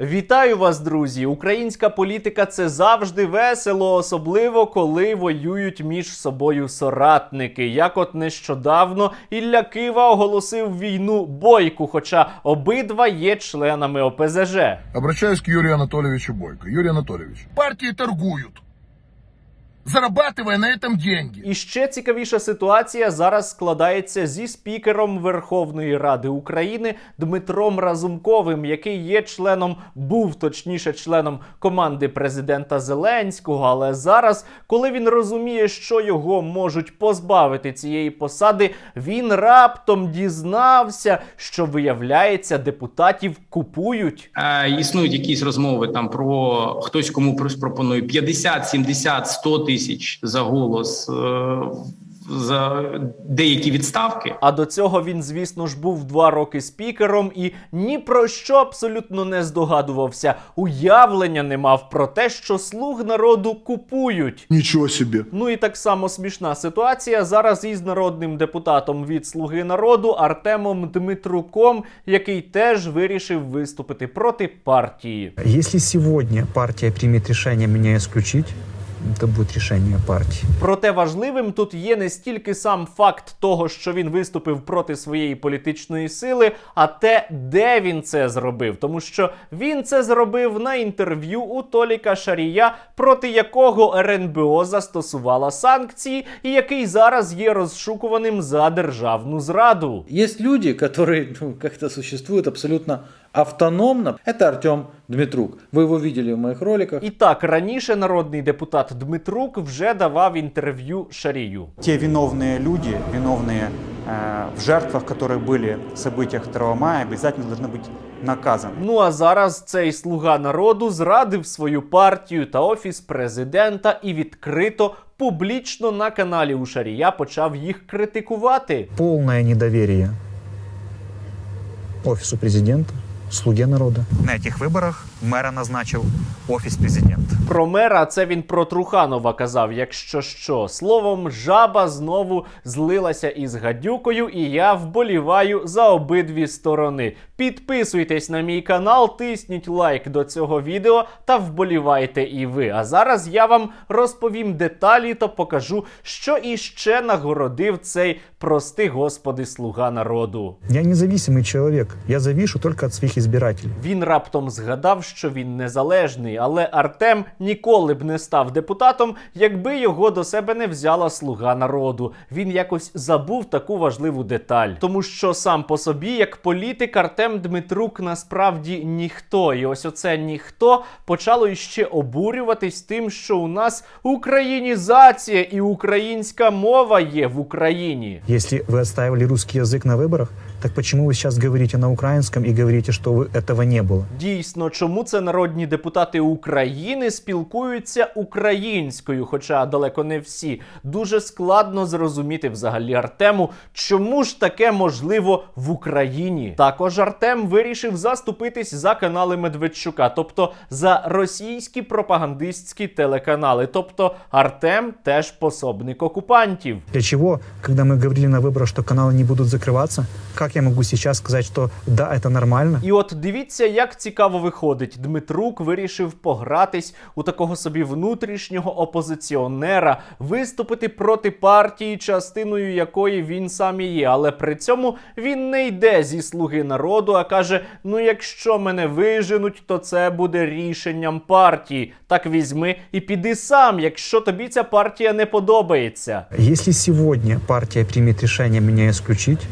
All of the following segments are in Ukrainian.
Вітаю вас, друзі! Українська політика це завжди весело, особливо коли воюють між собою соратники. Як от нещодавно Ілля Кива оголосив війну бойку, хоча обидва є членами ОПЗЖ. Обращаюсь к Юрію Анатолійовичу Бойко. Юрій Анатолійович партії торгуют, зарабатывая на этом деньги. І ще цікавіша ситуація зараз складається зі спікером Верховної Ради України Дмитром Разумковим, який є членом, був точніше членом команди президента Зеленського. Але зараз, коли він розуміє, що його можуть позбавити цієї посади, він раптом дізнався, що виявляється, депутатів купують. Е, Існують якісь розмови там про хтось кому пропонує 50, 70, 100 тисяч за голос е, за деякі відставки. А до цього він, звісно ж, був два роки спікером і ні про що абсолютно не здогадувався. Уявлення не мав про те, що слуг народу купують. Ничего себе. Ну і так само смішна ситуація зараз із народним депутатом від Слуги народу Артемом Дмитруком, який теж вирішив виступити проти партії. Если сегодня партия примет решение меня исключить, это будет решение партии. Проте важливим тут є не стільки сам факт того, що він виступив проти своєї політичної сили, а те, де він це зробив. Тому що він це зробив на інтерв'ю у Толіка Шарія, проти якого РНБО застосувала санкції, і який зараз є розшукуваним за державну зраду. Есть люди, которые ну, как-то существуют абсолютно автономно. Это Артем Дмитрук. Вы его видели в моих роликах. І так раніше народний депутат Дмитрук вже давав інтерв'ю Шарію. те виновные люди, виновные э, в жертвах, которые были в событиях 2 мая, обязательно должны быть наказаны. Ну а зараз цей слуга народу зрадив свою партію та офіс президента і відкрито публічно на каналі у Шарія почав їх критикувати. Полное недоверие офису президента, слуге народа. На этих выборах мэра назначил офис президента. Про мера це він про Труханова казав, якщо що. Словом, жаба знову злилася із гадюкою, і я вболіваю за обидві сторони. Підписуйтесь на мій канал, тисніть лайк до цього відео та вболівайте і ви. А зараз я вам розповім деталі та покажу, що іще нагородив цей прости господи слуга народу. Я независимый человек. Я завишу только от своих избирателей. Він раптом згадав, що він незалежний, але Артем ніколи б не став депутатом, якби його до себе не взяла слуга народу. Він якось забув таку важливу деталь, тому що сам по собі, як політик, Артем Дмитрук насправді ніхто. І ось оце ніхто почало іще обурюватись тим, що у нас українізація і українська мова є в Україні. Если вы отстаивали русский язык на выборах, так почему вы сейчас говорите на украинском и говорите, что вы, этого не было? Дійсно, чому це народні депутати України спілкуються українською, хоча далеко не всі. Дуже складно зрозуміти взагалі Артему, чому ж таке можливо в Україні. Також Артем вирішив заступитись за канали Медведчука, тобто за російські пропагандистські телеканали. Тобто Артем теж пособник окупантів. Для чего, когда мы говорили на выборах, что каналы не будут закрываться, как я могу сейчас сказать, что да, это нормально? І от дивіться, як цікаво виходить. Дмитрук вирішив погратись у такого собі внутрішнього опозиціонера, виступити проти партії, частиною якої він сам і є. Але при цьому він не йде зі слуги народу, а каже: ну якщо мене виженуть, то це буде рішенням партії. Так візьми і піди сам, якщо тобі ця партія не подобається. Если сегодня партия примет решение меня исключить,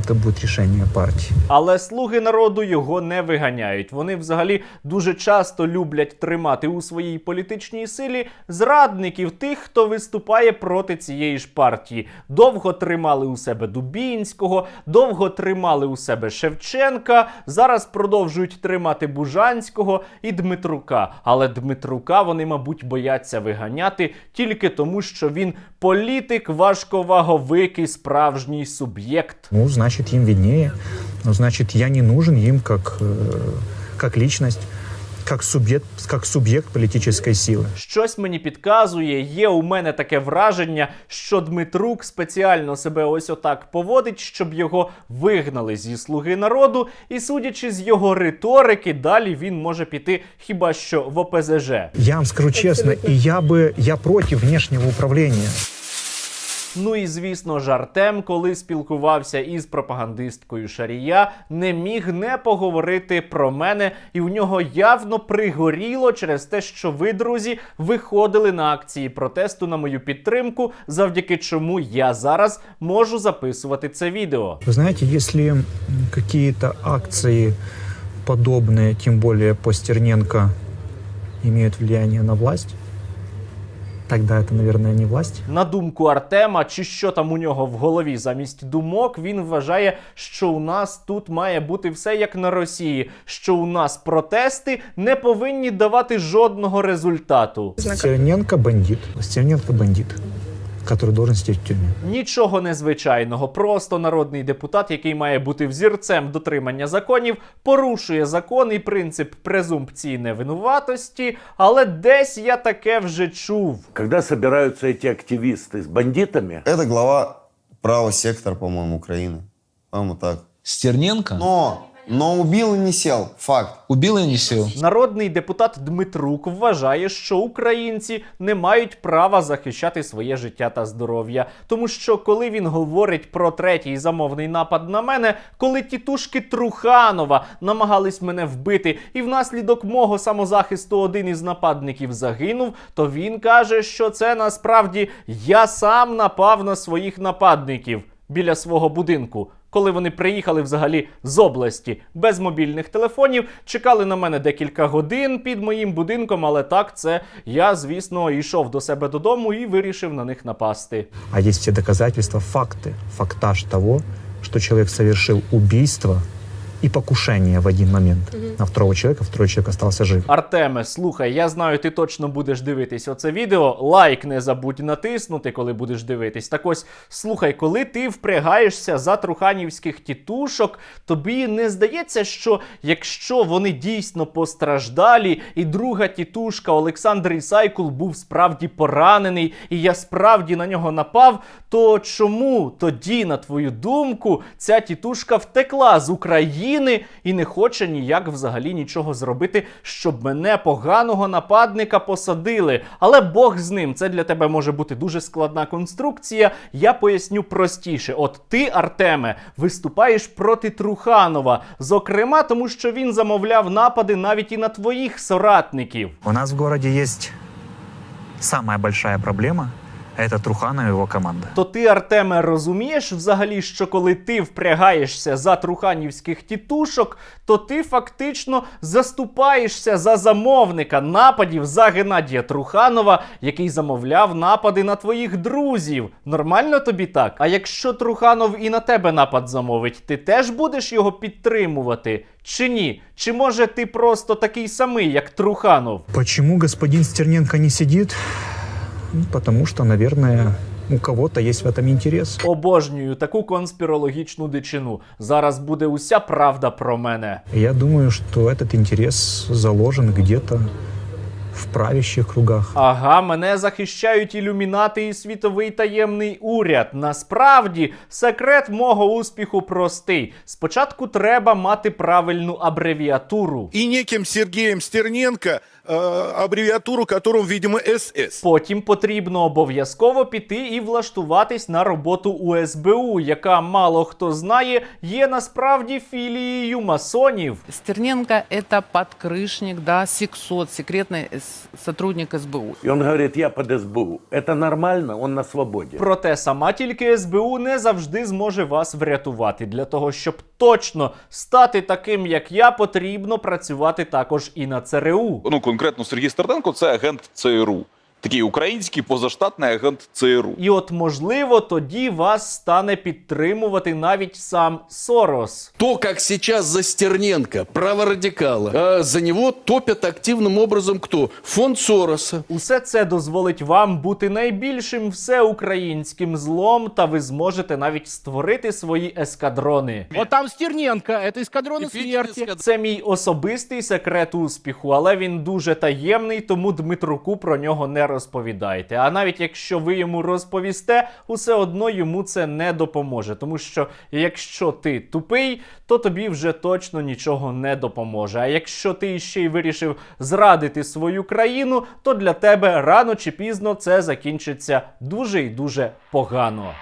это будет решение партии. Але слуги народу його не виганяють. Вони взагалі дуже часто люблять тримати у своїй політичній силі зрадників, тих, хто виступає проти цієї ж партії. Довго тримали у себе Дубінського, довго тримали у себе Шевченка. Зараз продовжують тримати Бужанського і Дмитрука. Але Дмитрука вони, мабуть, бояться виганяти тільки тому, що він політик важковаговикий, справжній суб'єкт. Ну, значит, им виднее. Ну, значит, я не нужен им как, э, как личность. как субъект, как субъект политической силы. Щось мені підказує, є у мене таке враження, що Дмитрук спеціально себе ось отак поводить, щоб його вигнали зі слуги народу, і судячи з його риторики, далі він може піти хіба що в ОПЗЖ. Я вам скажу честно, и я бы, я против внешнего управления. Ну і звісно ж, Артем, коли спілкувався із пропагандисткою Шарія, не міг не поговорити про мене, і в нього явно пригоріло через те, що ви, друзі, виходили на акції протесту на мою підтримку, завдяки чому я зараз можу записувати це відео. Знаете, если м, какие-то акции подобные, тем более по Стерненко, имеют влияние на власть, тогда это, наверное, не власть. На думку Артема, чи що там у нього в голові замість думок, він вважає, що у нас тут має бути все як на Росії, що у нас протести не повинні давати жодного результату. Стівненко бандит. Стівненко бандит, который должен сидеть в тюрьме. Нічого незвичайного, просто народний депутат, який має бути взірцем дотримання законів, порушує закон і принцип презумпції невинуватості, але десь я таке вже чув. Когда собираются эти активисты с бандитами, Это глава правого сектора, по-моему, Украины. По-моему, так. Стерненко Но, но убил и не сел. Факт. убил и не сел. Народний депутат Дмитрук вважає, що українці не мають права захищати своє життя та здоров'я. Тому що коли він говорить про третій замовний напад на мене, коли тітушки Труханова намагались мене вбити, і внаслідок мого самозахисту один із нападників загинув, то він каже, що це насправді я сам напав на своїх нападників біля свого будинку. Коли вони приїхали взагалі з області без мобільних телефонів, чекали на мене декілька годин під моїм будинком, але так це я, звісно, йшов до себе додому і вирішив на них напасти. А є всі доказательства, факти, фактаж того, що чоловік завершив убийство и покушение в один момент на второго человека, второй человек остался жив. Артеме, слухай, я знаю, ти точно будеш дивитись оце відео. Лайк не забудь натиснути, коли будеш дивитись. Так ось, слухай, коли ти впрягаєшся за труханівських тітушок, тобі не здається, що якщо вони дійсно постраждалі, і друга тітушка Олександр Ісайкул був справді поранений, і я справді на нього напав, то чому тоді, на твою думку, ця тітушка втекла з України і не хоче ніяк взагалі нічого зробити, щоб мене поганого нападника посадили? Але Бог з ним, це для тебе може бути дуже складна конструкція. Я поясню простіше. От ти, Артеме, виступаєш проти Труханова, зокрема, тому що він замовляв напади навіть і на твоїх соратників. У нас в городе есть самая большая проблема – это Труханов и его команда. То ти, Артеме, розумієш взагалі, що коли ти впрягаєшся за труханівських тітушок, то ти фактично заступаєшся за замовника нападів за Геннадія Труханова, який замовляв напади на твоїх друзів. Нормально тобі так? А якщо Труханов і на тебе напад замовить, ти теж будеш його підтримувати? Чи ні? Чи може ти просто такий самий, як Труханов? Почему господин Стерненко не сидит? Потому что, наверное, у кого-то есть в этом интерес. Обожнюю таку конспірологічну дичину. Зараз буде уся правда про мене. Я думаю, что этот интерес заложен где-то в правящих кругах. Ага, мене захищають ілюмінати і світовий таємний уряд. Насправді, секрет мого успіху простий. Спочатку треба мати правильну абревіатуру. И неким Сергеем Стерненко, э, аббревиатуру которым, видимо, СС. Потім потрібно обов'язково піти і влаштуватись на роботу у СБУ, яка мало хто знає, є насправді філією масонів. Стерненко – это подкрышник, да, сексот, секретный с- сотрудник СБУ. и он говорит, я под СБУ. Это нормально, он на свободе. Проте сама тільки СБУ не завжди зможе вас врятувати. Для того, щоб точно стати таким, як я, потрібно працювати також і на ЦРУ. ну конкретно Сергій Стерненко це агент ЦРУ Такий український позаштатний агент ЦРУ. І от можливо тоді вас стане підтримувати навіть сам Сорос. То, как сейчас за Стерненко, праворадикала, а за него топят активным образом кто? Фонд Сороса. Усе це дозволить вам бути найбільшим всеукраїнським злом, та ви зможете навіть створити свої ескадрони. Вот там Стерненко, это эскадроны смерти. Це мій особистий секрет успіху, але він дуже таємний, тому Дмитруку про нього не розповідайте. А навіть якщо ви йому розповісте, усе одно йому це не допоможе. Тому що якщо ти тупий, то тобі вже точно нічого не допоможе. А якщо ти ще й вирішив зрадити свою країну, то для тебе рано чи пізно це закінчиться дуже і дуже погано.